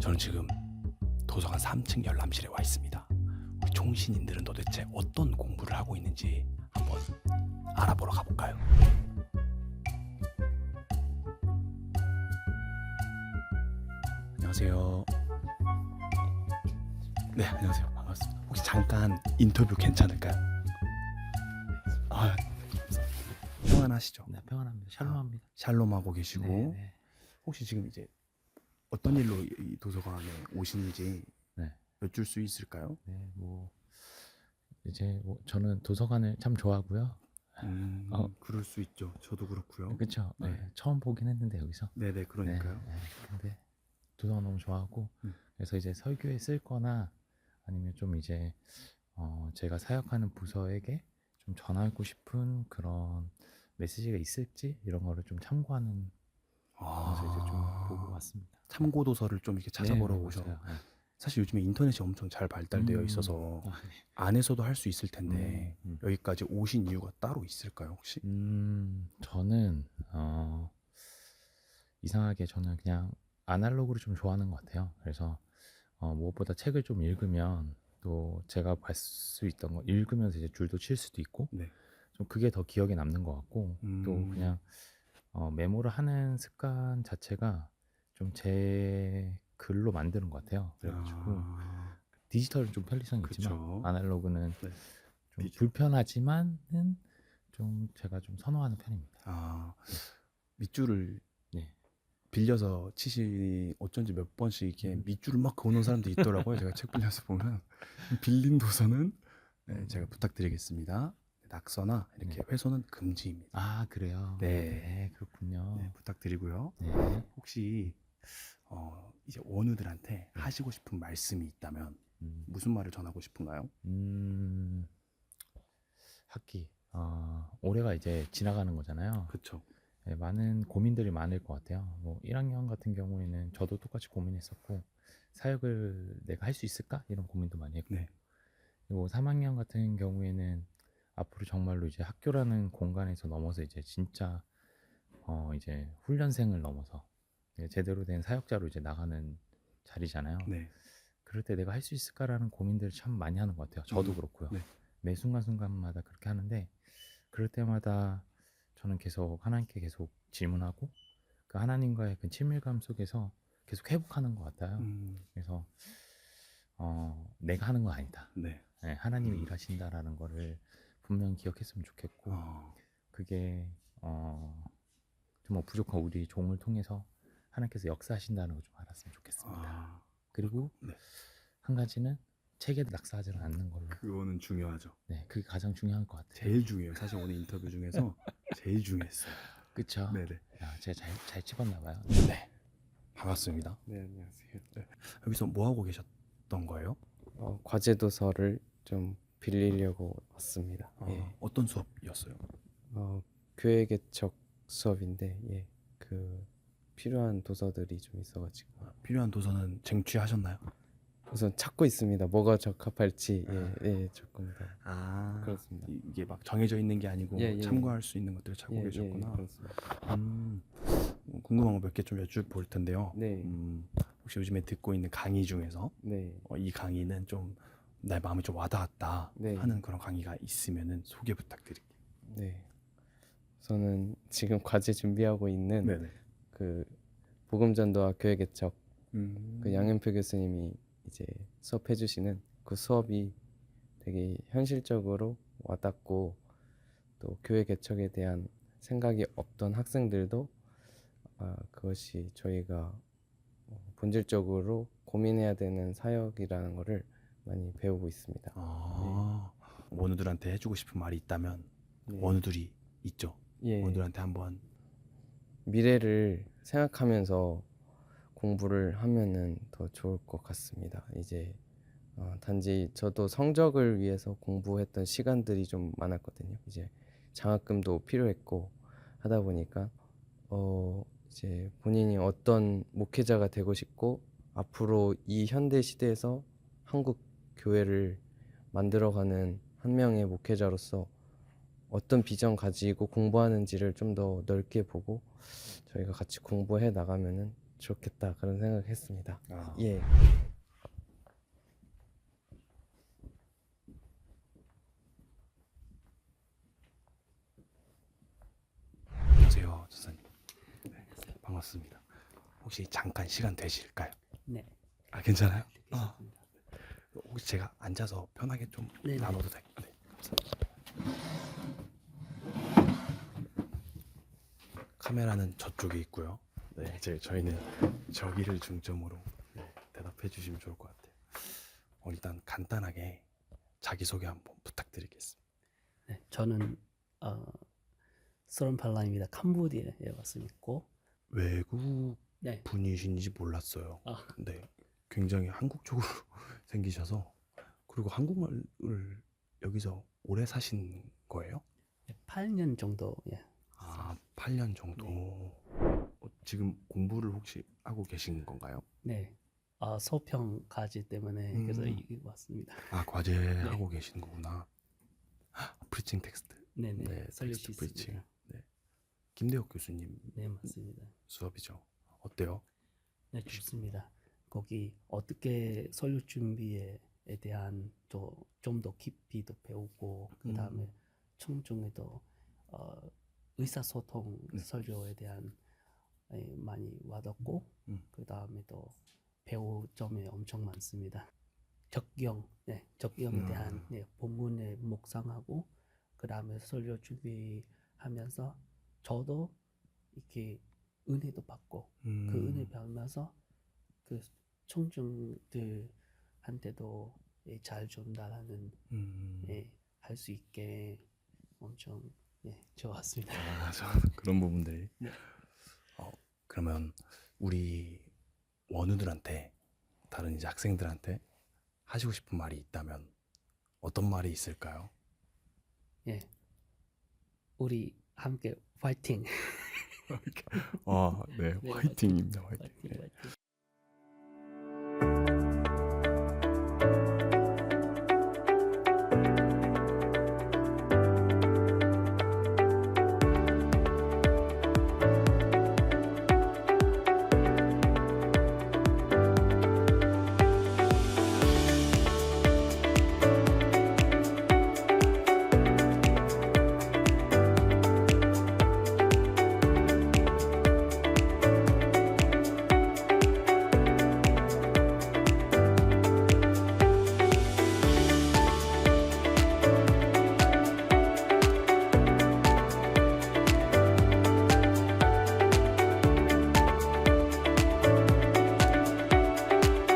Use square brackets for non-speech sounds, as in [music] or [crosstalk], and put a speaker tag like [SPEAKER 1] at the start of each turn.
[SPEAKER 1] 저는 지금 도서관 3층 열람실에 와 있습니다. 우리 총신인들은 도대체 어떤 공부를 하고 있는지 한번 알아보러 가볼까요? 안녕하세요. 네, 안녕하세요. 반갑습니다. 혹시 잠깐 인터뷰 괜찮을까요? 아, 평안하시죠?
[SPEAKER 2] 네, 평안합니다. 샬롬합니다.
[SPEAKER 1] 샬롬하고 계시고
[SPEAKER 2] 네, 네.
[SPEAKER 1] 혹시 지금 이제 어떤 일로 이- 이 도서관에 오시는지
[SPEAKER 2] 네.
[SPEAKER 1] 여쭐 수 있을까요?
[SPEAKER 2] 네, 뭐 이제 뭐 저는 도서관을 참 좋아하고요.
[SPEAKER 1] 음,
[SPEAKER 2] 어.
[SPEAKER 1] 그럴 수 있죠. 저도 그렇고요.
[SPEAKER 2] 그렇죠. 네.
[SPEAKER 1] 네.
[SPEAKER 2] 처음 보긴 했는데 여기서.
[SPEAKER 1] 네 네, 그러니까요.
[SPEAKER 2] 네, 네. 근데 도서관 너무 좋아하고
[SPEAKER 1] 음.
[SPEAKER 2] 그래서 이제 설교에 쓸거나 아니면 좀 이제 어, 제가 사역하는 부서에게 좀 전하고 싶은 그런 메시지가 있을지 이런 거를 좀 참고하는 그래서 이제 좀 보고 왔습니다.
[SPEAKER 1] 참고 도서를 좀 이렇게 찾아보러
[SPEAKER 2] 네,
[SPEAKER 1] 오셔.
[SPEAKER 2] 맞아요. 네.
[SPEAKER 1] 사실 요즘에 인터넷이 엄청 잘 발달되어
[SPEAKER 2] 음.
[SPEAKER 1] 있어서
[SPEAKER 2] 아, 네.
[SPEAKER 1] 안에서도 할 수 있을 텐데
[SPEAKER 2] 음, 음.
[SPEAKER 1] 여기까지 오신 이유가 따로 있을까요, 혹시?
[SPEAKER 2] 음, 저는 어, 이상하게 저는 그냥 아날로그를 좀 좋아하는 것 같아요. 그래서 어, 무엇보다 책을 좀 읽으면 또 제가 볼 수 있던 거 읽으면서 이제 줄도 칠 수도 있고
[SPEAKER 1] 네.
[SPEAKER 2] 좀 그게 더 기억에 남는 것 같고 또
[SPEAKER 1] 음.
[SPEAKER 2] 그냥 어, 메모를 하는 습관 자체가 좀 제 글로 만드는 것 같아요. 그래 가지고
[SPEAKER 1] 아,
[SPEAKER 2] 디지털은 좀 편리성이 있지만
[SPEAKER 1] 그쵸.
[SPEAKER 2] 아날로그는
[SPEAKER 1] 네.
[SPEAKER 2] 좀
[SPEAKER 1] 디지-
[SPEAKER 2] 불편하지만은 좀 제가 좀 선호하는 편입니다.
[SPEAKER 1] 아, 밑줄을
[SPEAKER 2] 네.
[SPEAKER 1] 빌려서 치시니 어쩐지 몇 번씩 이렇게
[SPEAKER 2] 음.
[SPEAKER 1] 밑줄을 막 그어놓은 사람도 있더라고요. 제가 [laughs] 책 빌려서 보면 빌린 도서는 네,
[SPEAKER 2] 음.
[SPEAKER 1] 제가 부탁드리겠습니다. 낙서나 이렇게
[SPEAKER 2] 네.
[SPEAKER 1] 훼손은 금지입니다.
[SPEAKER 2] 아 그래요.
[SPEAKER 1] 네.
[SPEAKER 2] 그렇군요.
[SPEAKER 1] 네, 부탁드리고요.
[SPEAKER 2] 네.
[SPEAKER 1] 혹시 어, 이제 원우들한테
[SPEAKER 2] 네.
[SPEAKER 1] 하시고 싶은 말씀이 있다면
[SPEAKER 2] 음,
[SPEAKER 1] 무슨 말을 전하고 싶은가요?
[SPEAKER 2] 음, 학기. 어, 올해가 이제 지나가는 거잖아요.
[SPEAKER 1] 그렇죠.
[SPEAKER 2] 네, 많은 고민들이 많을 것 같아요. 뭐 1학년 같은 경우에는 저도 똑같이 고민했었고 사역을 내가 할 수 있을까 이런 고민도 많이 했고
[SPEAKER 1] 네.
[SPEAKER 2] 그리고 3학년 같은 경우에는 앞으로 정말로 이제 학교라는 공간에서 넘어서 이제 진짜 어 이제 훈련생을 넘어서 제대로 된 사역자로 이제 나가는 자리잖아요.
[SPEAKER 1] 네.
[SPEAKER 2] 그럴 때 내가 할 수 있을까라는 고민들을 참 많이 하는 것 같아요. 저도
[SPEAKER 1] 음,
[SPEAKER 2] 그렇고요.
[SPEAKER 1] 네.
[SPEAKER 2] 매 순간순간마다 그렇게 하는데 그럴 때마다 저는 계속 하나님께 계속 질문하고 그 하나님과의 그 친밀감 속에서 계속 회복하는 것 같아요.
[SPEAKER 1] 음,
[SPEAKER 2] 그래서 어, 내가 하는 건 아니다.
[SPEAKER 1] 네.
[SPEAKER 2] 네, 하나님이
[SPEAKER 1] 음.
[SPEAKER 2] 일하신다라는 거를 분명히 기억했으면 좋겠고
[SPEAKER 1] 어,
[SPEAKER 2] 그게 어, 정말 부족한 우리 종을 통해서 하나님께서 역사하신다는 걸 좀 알았으면 좋겠습니다.
[SPEAKER 1] 아,
[SPEAKER 2] 그리고
[SPEAKER 1] 네.
[SPEAKER 2] 한 가지는 책에 낙서하지는 않는 걸로.
[SPEAKER 1] 그거는 중요하죠.
[SPEAKER 2] 네, 그게 가장 중요한 것 같아요.
[SPEAKER 1] 제일 중요해요. 사실 오늘 인터뷰 중에서 [laughs] 제일 중요했어요.
[SPEAKER 2] 그쵸?
[SPEAKER 1] 네네.
[SPEAKER 2] 야, 제가 잘, 잘 집었나 봐요.
[SPEAKER 1] 네. 반갑습니다.
[SPEAKER 3] 네, 안녕하세요.
[SPEAKER 1] 여기서 뭐 하고 계셨던 거예요?
[SPEAKER 3] 어, 과제 도서를 좀 빌리려고 왔습니다.
[SPEAKER 1] 어,
[SPEAKER 3] 예.
[SPEAKER 1] 어떤 수업이었어요?
[SPEAKER 3] 어, 교회 개척 수업인데 예. 그 필요한 도서들이 좀 있어가지고
[SPEAKER 1] 아, 필요한 도서는 쟁취하셨나요?
[SPEAKER 3] 우선 찾고 있습니다. 뭐가 적합할지 예,
[SPEAKER 1] 아.
[SPEAKER 3] 예 조금 더
[SPEAKER 1] 아
[SPEAKER 3] 그렇습니다.
[SPEAKER 1] 이게 막 정해져 있는 게 아니고
[SPEAKER 3] 예, 예.
[SPEAKER 1] 참고할 수 있는 것들을 찾고
[SPEAKER 3] 예,
[SPEAKER 1] 계셨구나.
[SPEAKER 3] 예, 그렇습니다.
[SPEAKER 1] 음, 궁금한 거 몇 개 좀 여쭤볼 텐데요.
[SPEAKER 3] 네,
[SPEAKER 1] 음, 혹시 요즘에 듣고 있는 강의 중에서
[SPEAKER 3] 네,
[SPEAKER 1] 어, 이 강의는 좀 내 마음에 좀 와닿았다
[SPEAKER 3] 네.
[SPEAKER 1] 하는 그런 강의가 있으면은 소개 부탁드릴게요.
[SPEAKER 3] 네. 저는 지금 과제 준비하고 있는
[SPEAKER 1] 네네.
[SPEAKER 3] 그 복음전도와 교회 개척
[SPEAKER 1] 음,
[SPEAKER 3] 그 양현표 교수님이 이제 수업해 주시는 그 수업이 되게 현실적으로 와닿고 또 교회 개척에 대한 생각이 없던 학생들도 아, 그것이 저희가 어, 본질적으로 고민해야 되는 사역이라는 거를 많이 배우고 있습니다.
[SPEAKER 1] 아, 원우들한테 해주고 싶은 말이 있다면
[SPEAKER 3] 네.
[SPEAKER 1] 원우들이 있죠.
[SPEAKER 3] 예,
[SPEAKER 1] 원우들한테 한번
[SPEAKER 3] 미래를 생각하면서 공부를 하면은 더 좋을 것 같습니다. 이제 어, 단지 저도 성적을 위해서 공부했던 시간들이 좀 많았거든요. 이제 장학금도 필요했고 하다 보니까 어 이제 본인이 어떤 목회자가 되고 싶고 앞으로 이 현대 시대에서 한국 교회를 만들어가는 한 명의 목회자로서 어떤 비전 가지고 공부하는지를 좀 더 넓게 보고 저희가 같이 공부해 나가면은 좋겠다 그런 생각했습니다.
[SPEAKER 1] 아,
[SPEAKER 3] 예.
[SPEAKER 1] 안녕하세요, 전사님. 네, 반갑습니다. 혹시 잠깐 시간 되실까요?
[SPEAKER 4] 네.
[SPEAKER 1] 아, 괜찮아요? 아,
[SPEAKER 4] 되겠습니다.
[SPEAKER 1] 혹시 제가 앉아서 편하게 좀
[SPEAKER 4] 네, 네.
[SPEAKER 1] 나눠도 될까요? 네, 감사합니다. 카메라는 저쪽에 있고요. 네, 이제 저희는 저기를 중점으로 네, 대답해 주시면 좋을 것 같아요. 어, 일단 간단하게 자기 소개 한번 부탁드리겠습니다.
[SPEAKER 4] 네, 저는 어, 서른팔라입니다. 캄보디아에 왔으니까
[SPEAKER 1] 외국
[SPEAKER 4] 네.
[SPEAKER 1] 분이신지 몰랐어요.
[SPEAKER 4] 아.
[SPEAKER 1] 네, 굉장히 한국적으로 [laughs] 생기셔서 그리고 한국말을 여기서 오래 사신 거예요?
[SPEAKER 4] 8년 정도 예.
[SPEAKER 1] 아, 8년 정도. 어, 지금 공부를 혹시 하고 계신 건가요?
[SPEAKER 4] 네. 아, 소평 가지 때문에 그래서
[SPEAKER 1] 음.
[SPEAKER 4] 여기 왔습니다.
[SPEAKER 1] 아, 과제 [laughs] 하고 계신 거구나. 프리칭 텍스트.
[SPEAKER 4] 네, 네.
[SPEAKER 1] 네, 텍스트
[SPEAKER 4] 수
[SPEAKER 1] 프리칭.
[SPEAKER 4] 있습니다.
[SPEAKER 1] 김대혁 교수님
[SPEAKER 4] 네, 맞습니다.
[SPEAKER 1] 수업이죠. 어때요?
[SPEAKER 4] 네, 좋습니다. 거기 어떻게 설립 준비에 대한 좀 더 깊이 더 배우고 그 다음에
[SPEAKER 1] 음.
[SPEAKER 4] 청중에도 어, 의사소통
[SPEAKER 1] 네.
[SPEAKER 4] 설교에 대한 에, 많이 와닿고
[SPEAKER 1] 음.
[SPEAKER 4] 그 다음에 또 배울 점이 엄청 많습니다. 적용, 네, 적용에 대한
[SPEAKER 1] 음.
[SPEAKER 4] 네, 본문에 묵상하고 그 다음에 설교 준비하면서 저도 이렇게 은혜도 받고
[SPEAKER 1] 음,
[SPEAKER 4] 그 은혜 배우면서 그 청중들한테도 예, 잘 전달하는
[SPEAKER 1] 음.
[SPEAKER 4] 예, 할 수 있게 엄청 예, 좋았습니다.
[SPEAKER 1] 아, [laughs] 저 그런 부분들이.
[SPEAKER 4] 네.
[SPEAKER 1] 어, 그러면 우리 원우들한테 다른 이제 학생들한테 하시고 싶은 말이 있다면 어떤 말이 있을까요?
[SPEAKER 4] 예, 우리 함께 파이팅.
[SPEAKER 1] 아, [laughs] 네,
[SPEAKER 4] 네,
[SPEAKER 1] 화이팅입니다, 화이팅.